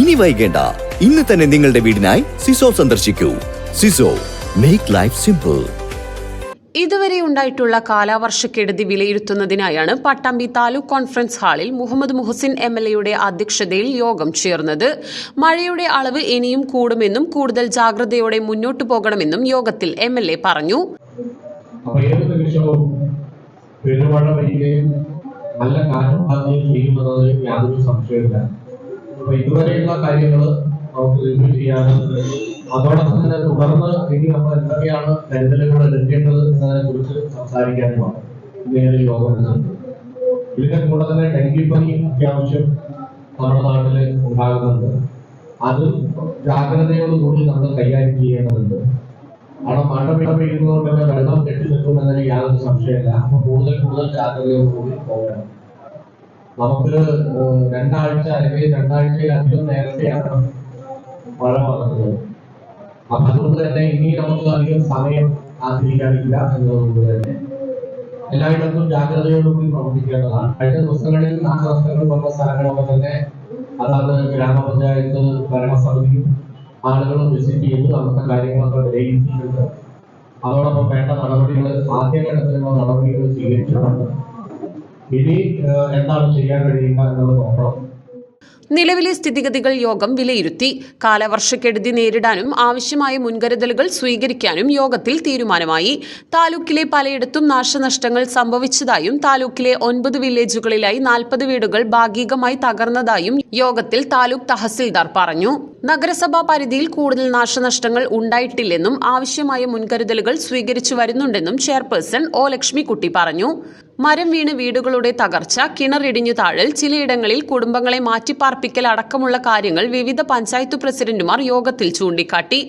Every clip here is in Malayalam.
ഇനി വൈകേണ്ട. ഇന്ന് തന്നെ നിങ്ങളുടെ വീടിനായി സിസോ സന്ദർശിക്കൂ. സിസോ മേക്ക് ലൈഫ് സിമ്പിൾ ഇതുവരെ ഉണ്ടായിട്ടുള്ള കാലാവർഷക്കെടുതി വിലയിരുത്തുന്നതിനായാണ് പട്ടാമ്പി താലൂക്ക് കോൺഫറൻസ് ഹാളിൽ മുഹമ്മദ് മുഹസിൻ എം എൽ എയുടെ അധ്യക്ഷതയിൽ യോഗം ചേർന്നത്. മഴയുടെ അളവ് ഇനിയും കൂടുമെന്നും കൂടുതൽ ജാഗ്രതയോടെ മുന്നോട്ടു പോകണമെന്നും യോഗത്തിൽ എം എൽ എ പറഞ്ഞു. നല്ല കാറ്റുണ്ടാകുകയും ചെയ്യുമെന്നതിൽ യാതൊരു സംശയമില്ല അപ്പൊ ഇതുവരെയുള്ള കാര്യങ്ങൾ നമുക്ക് റിവ്യൂ ചെയ്യാനും അതോടൊപ്പം തന്നെ തുടർന്ന് ഇനി നമ്മൾ എന്തൊക്കെയാണ് കരുതലുകൾ എടുക്കേണ്ടത് എന്നതിനെ കുറിച്ച് സംസാരിക്കാനുമാണ് ഇങ്ങനെ യോഗം എടുക്കുന്നത് ഇതിന്റെ കൂടെ തന്നെ ഡെങ്കിപ്പനി അത്യാവശ്യം നമ്മുടെ നാട്ടിൽ ഉണ്ടാകുന്നുണ്ട്. അത് ജാഗ്രതയോടുകൂടി നമ്മൾ കൈകാര്യം ചെയ്യേണ്ടതുണ്ട്. കാരണം മഴ മഴ പെയ്യുന്നതുകൊണ്ട് തന്നെ വെള്ളം കെട്ടി നിൽക്കുമെന്നതിന് യാതൊരു സംശയമില്ല അപ്പൊ കൂടുതൽ കൂടുതൽ ജാഗ്രതയോടുകൂടി പോകണം. നമുക്ക് രണ്ടാഴ്ച അല്ലെങ്കിൽ രണ്ടാഴ്ചയിലധികം നേരത്തെയാണ് മഴ വന്നത്. അതുകൊണ്ട് തന്നെ ഇനി നമുക്ക് അധികം സമയം ആഗ്രഹിക്കാനില്ല എന്നതുകൊണ്ട് തന്നെ എല്ലായിടത്തും ജാഗ്രതയോടുകൂടി പ്രവർത്തിക്കേണ്ടതാണ്. കഴിഞ്ഞ ദിവസങ്ങളിൽ നാശനഷ്ടങ്ങൾ വന്ന സ്ഥലങ്ങളൊക്കെ തന്നെ അതാത് ഗ്രാമപഞ്ചായത്ത് ഭരണസമിതിയും ആളുകളും വിസിറ്റ് ചെയ്ത്. അവിടുത്തെ കാര്യങ്ങളൊക്കെ വിലയിരുത്തിയിട്ടുണ്ട്. അതോടൊപ്പം വേണ്ട നടപടികൾ ആദ്യഘട്ടത്തിലുള്ള നടപടികൾ സ്വീകരിച്ചിട്ടുണ്ട്. ഇനി എന്താണ് ചെയ്യാൻ കഴിയുക എന്നുള്ളത് നോക്കണം. നിലവിലെ സ്ഥിതിഗതികൾ യോഗം വിലയിരുത്തി. കാലവർഷക്കെടുതി നേരിടാനും ആവശ്യമായ മുൻകരുതലുകൾ സ്വീകരിക്കാനും യോഗത്തിൽ തീരുമാനമായി. താലൂക്കിലെ പലയിടത്തും നാശനഷ്ടങ്ങൾ സംഭവിച്ചതായും താലൂക്കിലെ ഒൻപത് വില്ലേജുകളിലായി നാൽപ്പത് വീടുകൾ ഭാഗികമായി തകർന്നതായും യോഗത്തിൽ താലൂക്ക് തഹസിൽദാർ പറഞ്ഞു. നഗരസഭാ പരിധിയിൽ കൂടുതൽ നാശനഷ്ടങ്ങൾ ഉണ്ടായിട്ടില്ലെന്നും ആവശ്യമായ മുൻകരുതലുകൾ സ്വീകരിച്ചു വരുന്നുണ്ടെന്നും ചെയർപേഴ്സൺ ഒ ലക്ഷ്മിക്കുട്ടി പറഞ്ഞു. മരം വീണ് വീടുകളുടെ തകർച്ച കിണറിടിഞ്ഞു താഴൽ ചിലയിടങ്ങളിൽ കുടുംബങ്ങളെ മാറ്റിപ്പാർപ്പിക്കൽ അടക്കമുള്ള കാര്യങ്ങൾ വിവിധ പഞ്ചായത്ത് പ്രസിഡന്റുമാർ യോഗത്തിൽ ചൂണ്ടിക്കാട്ടി.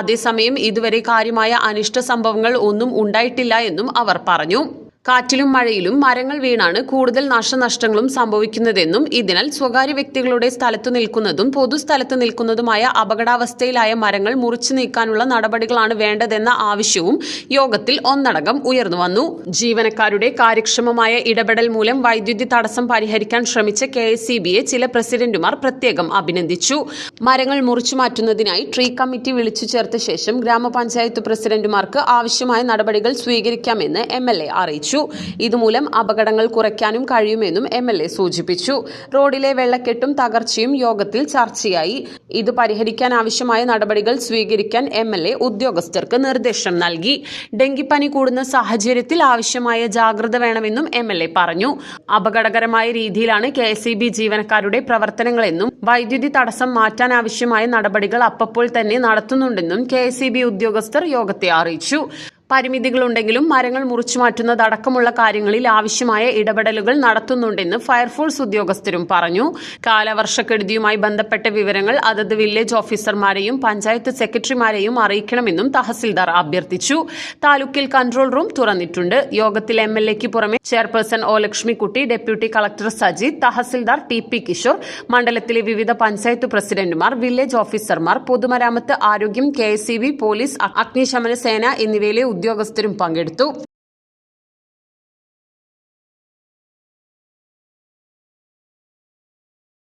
അതേസമയം ഇതുവരെ കാര്യമായ അനിഷ്ട സംഭവങ്ങൾ ഒന്നും ഉണ്ടായിട്ടില്ല എന്നും അവർ പറഞ്ഞു. കാറ്റിലും മഴയിലും മരങ്ങൾ വീണാണ് കൂടുതൽ നാശനഷ്ടങ്ങളും സംഭവിക്കുന്നതെന്നും ഇതിനാൽ സ്വകാര്യ വ്യക്തികളുടെ സ്ഥലത്തു നിൽക്കുന്നതും പൊതുസ്ഥലത്ത് നിൽക്കുന്നതുമായ അപകടാവസ്ഥയിലായ മരങ്ങൾ മുറിച്ചു നീക്കാനുള്ള നടപടികളാണ് വേണ്ടതെന്ന ആവശ്യവും യോഗത്തിൽ ഒന്നടങ്കം ഉയർന്നു വന്നു. ജീവനക്കാരുടെ കാര്യക്ഷമമായ ഇടപെടൽ മൂലം വൈദ്യുതി തടസ്സം പരിഹരിക്കാൻ ശ്രമിച്ച കെ ചില പ്രസിഡന്റുമാർ പ്രത്യേകം അഭിനന്ദിച്ചു. മരങ്ങൾ മുറിച്ചു മാറ്റുന്നതിനായി ട്രീ കമ്മിറ്റി വിളിച്ചു ചേർത്ത ശേഷം ഗ്രാമപഞ്ചായത്ത് പ്രസിഡന്റുമാർക്ക് ആവശ്യമായ നടപടികൾ സ്വീകരിക്കാമെന്ന് എം എൽ അറിയിച്ചു ഇതുമൂലം അപകടങ്ങൾ കുറയ്ക്കാനും കഴിയുമെന്നും എം എൽ എ സൂചിപ്പിച്ചു. റോഡിലെ വെള്ളക്കെട്ടും തകർച്ചയും യോഗത്തിൽ ചർച്ചയായി. ഇത് പരിഹരിക്കാൻ ആവശ്യമായ നടപടികൾ സ്വീകരിക്കാൻ എം എൽ എ ഉദ്യോഗസ്ഥർക്ക് നിർദ്ദേശം നൽകി. ഡെങ്കിപ്പനി കൂടുന്ന സാഹചര്യത്തിൽ ആവശ്യമായ ജാഗ്രത വേണമെന്നും എം എൽ എ പറഞ്ഞു. അപകടകരമായ രീതിയിലാണ് കെ എസ് ജീവനക്കാരുടെ പ്രവർത്തനങ്ങളെന്നും വൈദ്യുതി തടസ്സം മാറ്റാൻ ആവശ്യമായ നടപടികൾ അപ്പപ്പോൾ തന്നെ നടത്തുന്നുണ്ടെന്നും കെ ഉദ്യോഗസ്ഥർ യോഗത്തെ അറിയിച്ചു. പരിമിതികളുണ്ടെങ്കിലും മരങ്ങൾ മുറിച്ചു മാറ്റുന്നതടക്കമുള്ള കാര്യങ്ങളിൽ ആവശ്യമായ ഇടപെടലുകൾ നടത്തുന്നുണ്ടെന്ന് ഫയർഫോഴ്സ് ഉദ്യോഗസ്ഥരും പറഞ്ഞു. കാലവർഷക്കെടുതിയുമായി ബന്ധപ്പെട്ട വിവരങ്ങൾ അതത് വില്ലേജ് ഓഫീസർമാരെയും പഞ്ചായത്ത് സെക്രട്ടറിമാരെയും അറിയിക്കണമെന്നും തഹസിൽദാർ അഭ്യർത്ഥിച്ചു. താലൂക്കിൽ കൺട്രോൾ റൂം തുറന്നിട്ടുണ്ട്. യോഗത്തിൽ എം എൽ എക്ക് പുറമെ chairperson O Lakshmikutty deputy collector Saji tahsildar T P Kishore മണ്ഡലത്തിലെ വിവിധ പഞ്ചായത്ത് പ്രസിഡന്റുമാർ വില്ലേജ് ഓഫീസർമാർ പൊതുമരാമത്ത് ആരോഗ്യം കെ പോലീസ് അഗ്നിശമന സേന എന്നിവയിലെ ഉദ്യോഗസ്ഥരും പങ്കെടുത്തു